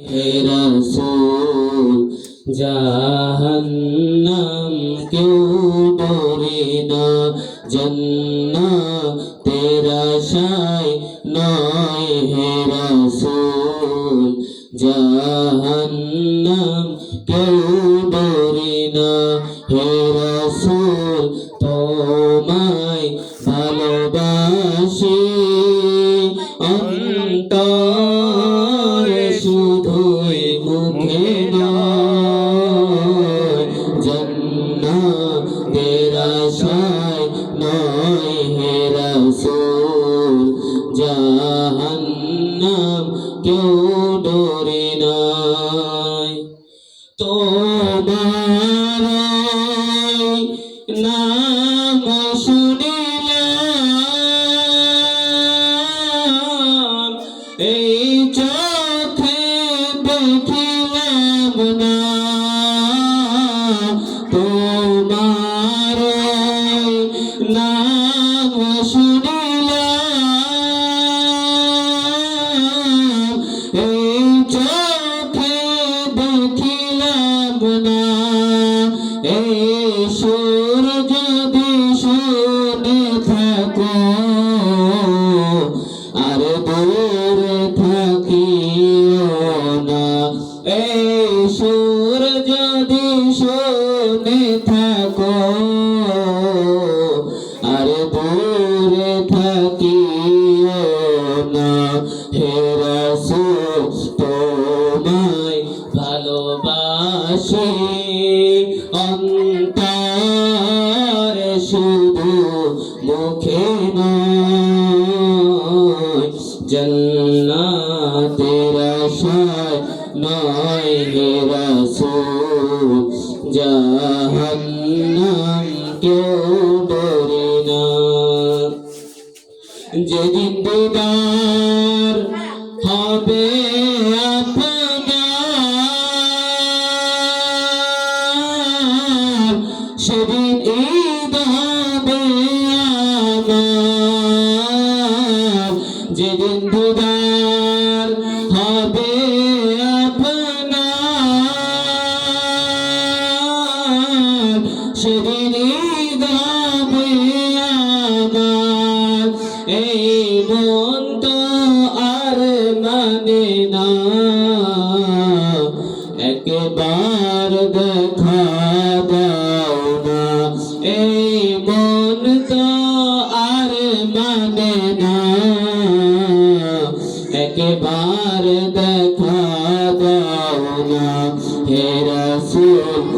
রসুল, জাহান্নাম কেউ ডরে না। জন্না তেরা শায় নয় হে রসুল, জাহান্নাম কেউ ডরে না। হে রসুল, তোমায় ভালোবাসি, অন্তরে জন্নাতের আশায় নয় হে রাসূল জাহান্নাম কেউ ডরে নাই তোমার নাম শুনিলাম না। এই সুর যদি শুনে থাকো, আর দূরে থাকিও না। হে রাসূল, তোমায় ভালোবাসি। অন্তরে শুধু মুখে নয়, জন্নাতের আশায় নয় হে রাসূল কেউ ডরে না। যেদিন দিদার হবে সেদিন যেদিন দিদার এই মন তো আর মানে না একবার দেখা দাও না এই মন তো আর মানে না একবার দেখা দাও না। হে রাসূল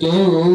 জাহান্নাম কেউ